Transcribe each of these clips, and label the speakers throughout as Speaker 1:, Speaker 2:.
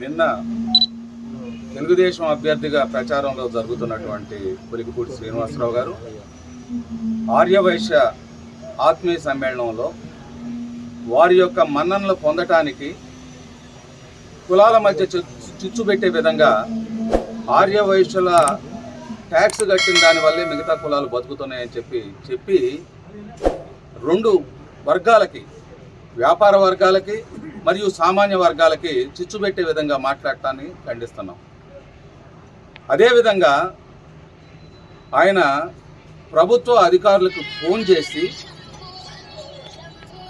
Speaker 1: నిన్న తెలుగుదేశం అభ్యర్థిగా ప్రచారంలో జరుగుతున్నటువంటి పులికిపూడి శ్రీనివాసరావు గారు ఆర్యవైశ్య ఆత్మీయ సమ్మేళనంలో వారి యొక్క మన్ననలు పొందటానికి కులాల మధ్య చి- చిచ్చు పెట్టే విధంగా ఆర్యవైశ్యుల ట్యాక్స్ కట్టిన దానివల్లే మిగతా కులాలు బతుకుతున్నాయని చెప్పి చెప్పి రెండు వర్గాలకి వ్యాపార వర్గాలకి మరియు సామాన్య వర్గాలకి చిచ్చు పెట్టే విధంగా మాట్లాడటాన్ని ఖండిస్తున్నాం. అదేవిధంగా ఆయన ప్రభుత్వ అధికారులకు ఫోన్ చేసి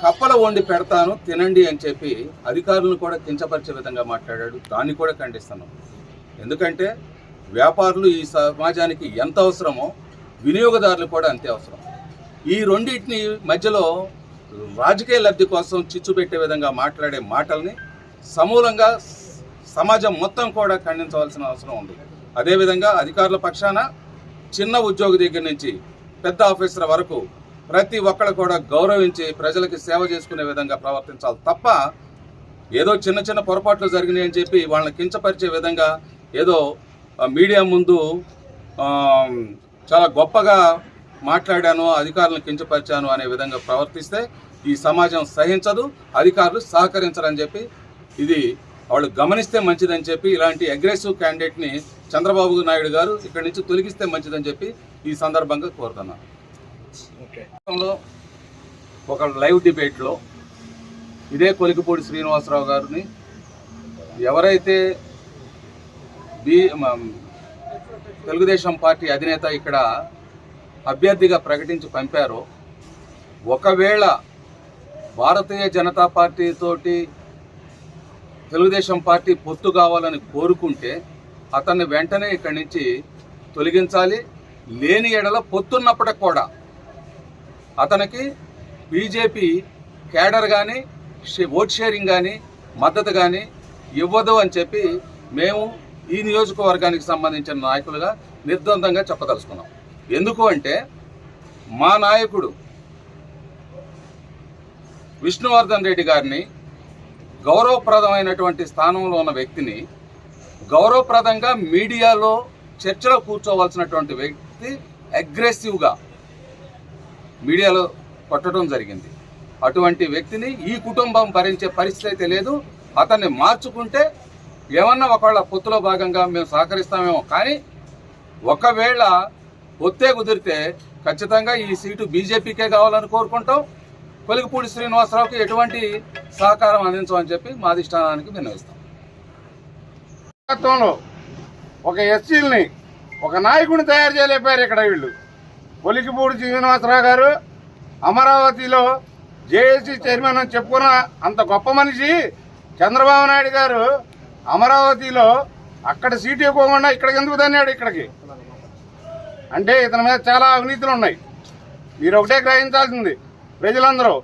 Speaker 1: కప్పల వండి పెడతాను తినండి అని చెప్పి అధికారులను కూడా కించపరిచే విధంగా మాట్లాడాడు. దాన్ని కూడా ఖండిస్తున్నాం. ఎందుకంటే వ్యాపారులు ఈ సమాజానికి ఎంత అవసరమో వినియోగదారులు కూడా అంతే అవసరం. ఈ రెండింటిని మధ్యలో రాజకీయ లబ్ధి కోసం చిచ్చు పెట్టే విధంగా మాట్లాడే మాటల్ని సమూలంగా సమాజం మొత్తం కూడా ఖండించవలసిన అవసరం ఉంది. అదేవిధంగా అధికారుల పక్షాన చిన్న ఉద్యోగి దగ్గర నుంచి పెద్ద ఆఫీసర్ వరకు ప్రతి ఒక్కరు కూడా గౌరవించి ప్రజలకి సేవ చేసుకునే విధంగా ప్రవర్తించాలి తప్ప ఏదో చిన్న చిన్న పొరపాట్లు జరిగినాయి అని చెప్పి వాళ్ళని కించపరిచే విధంగా ఏదో మీడియా ముందు చాలా గొప్పగా మాట్లాడాను అధికారులను కించపరిచాను అనే విధంగా ప్రవర్తిస్తే ఈ సమాజం సహించదు అధికారులు సహకరించరని చెప్పి ఇది వాళ్ళు గమనిస్తే మంచిదని చెప్పి ఇలాంటి అగ్రెసివ్ క్యాండిడేట్ని చంద్రబాబు నాయుడు గారు ఇక్కడి నుంచి తొలగిస్తే మంచిదని చెప్పి ఈ సందర్భంగా కోరుతున్నాను. ఒక లైవ్ డిబేట్లో ఇదే కొలికిపూడి శ్రీనివాసరావు గారిని ఎవరైతే బి తెలుగుదేశం పార్టీ అధినేత ఇక్కడ అభ్యర్థిగా ప్రకటించి పంపారో ఒకవేళ భారతీయ జనతా పార్టీతోటి తెలుగుదేశం పార్టీ పొత్తు కావాలని కోరుకుంటే అతన్ని వెంటనే ఇక్కడి నుంచి తొలగించాలి. లేని ఎడల పొత్తున్నప్పటికి కూడా అతనికి బీజేపీ కేడర్ కానీ ఓట్ షేరింగ్ కానీ మద్దతు కానీ ఇవ్వదు అని చెప్పి మేము ఈ నియోజకవర్గానికి సంబంధించిన నాయకులుగా నిర్ద్వందంగా చెప్పదలుచుకున్నాం. ఎందుకు అంటే మా నాయకుడు విష్ణువర్ధన్ రెడ్డి గారిని గౌరవప్రదమైనటువంటి స్థానంలో ఉన్న వ్యక్తిని గౌరవప్రదంగా మీడియాలో చర్చలో కూర్చోవలసినటువంటి వ్యక్తి అగ్రెసివ్గా మీడియాలో కొట్టడం జరిగింది. అటువంటి వ్యక్తిని ఈ కుటుంబం భరించే పరిస్థితి అయితే లేదు. అతన్ని మార్చుకుంటే ఏమన్నా ఒకవేళ పొత్తులో భాగంగా మేము సహకరిస్తామేమో కానీ ఒకవేళ ఒత్తే కుదిరితే ఖచ్చితంగా ఈ సీటు బీజేపీకే కావాలని కోరుకుంటాం. కొలిగిపూడి శ్రీనివాసరావుకి ఎటువంటి సహకారం అందించమని చెప్పి మా అధిష్టానానికి విన్నవిస్తాం.
Speaker 2: ఒక ఎస్సీల్ని ఒక నాయకుడిని తయారు చేయలేపారు ఇక్కడ వీళ్ళు. పొలికిపూడి శ్రీనివాసరావు గారు అమరావతిలో జేఏసీ చైర్మన్ అని చెప్పుకున్న అంత గొప్ప మనిషి చంద్రబాబు నాయుడు గారు అమరావతిలో అక్కడ సీటు ఇవ్వకుండా ఇక్కడికి ఎందుకు తన్నాడు ఇక్కడికి? అంటే ఇతని మీద చాలా అవినీతులు ఉన్నాయి. మీరు ఒకటే గ్రహించాల్సింది. ప్రజలందరూ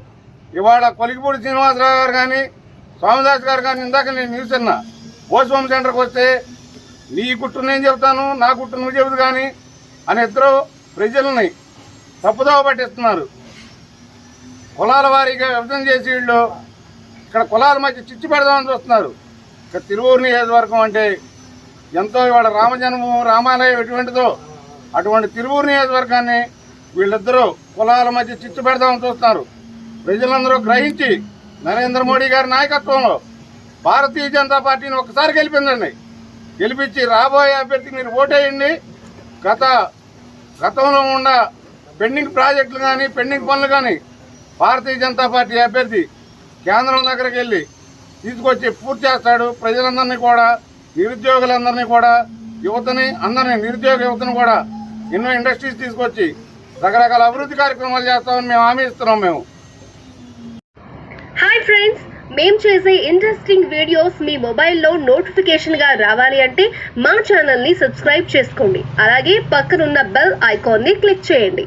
Speaker 2: ఇవాళ కొలికిపూడి శ్రీనివాసరావు గారు కానీ స్వామిదాస్ గారు కానీ ఇందాక నేను న్యూస్ విన్నా పోస్ట్మామ్ సెంటర్కి వస్తే నీ గుట్టు నేను చెబుతాను నా గుట్టు నువ్వు చెబుతు కానీ అని ఇద్దరు ప్రజల్ని తప్పుదోవ పట్టిస్తున్నారు. కులాల వారీగా విభజన చేసి వీళ్ళు ఇక్కడ కులాల మధ్య చిచ్చు పెడదామని చూస్తున్నారు. ఇక్కడ తిరువూరు నియోజకవర్గం అంటే ఎంతో ఇవాళ రామజన్మభూమి రామాలయం ఎటువంటిదో అటువంటి తిరువూరు నియోజకవర్గాన్ని వీళ్ళిద్దరూ కులాల మధ్య చిచ్చు పెడదామని చూస్తున్నారు. ప్రజలందరూ గ్రహించి నరేంద్ర మోడీ గారి నాయకత్వంలో భారతీయ జనతా పార్టీని ఒకసారి గెలిపించండి. గెలిపించి రాబోయే అభ్యర్థికి మీరు ఓటేయండి. గత గతంలో ఉన్న పెండింగ్ ప్రాజెక్టులు కానీ పెండింగ్ పనులు కానీ భారతీయ జనతా పార్టీ అభ్యర్థి కేంద్రం దగ్గరికి వెళ్ళి తీసుకొచ్చి పూర్తి చేస్తాడు. ప్రజలందరినీ కూడా నిరుద్యోగులందరినీ కూడా యువతని అందరినీ నిరుద్యోగ యువతను కూడా ఎన్నో ఇండస్ట్రీస్ తీసుకొచ్చి రకరకాల అభివృద్ధి కార్యక్రమాలు చేస్తామని మేము హామీ ఇస్తున్నాం మేము.
Speaker 3: హాయ్ ఫ్రెండ్స్ మేము చేసే ఇంట్రెస్టింగ్ వీడియోస్ మీ మొబైల్లో నోటిఫికేషన్గా రావాలి అంటే మా ఛానల్ని సబ్స్క్రైబ్ చేసుకోండి. అలాగే పక్కనున్న బెల్ ఐకాన్ని క్లిక్ చేయండి.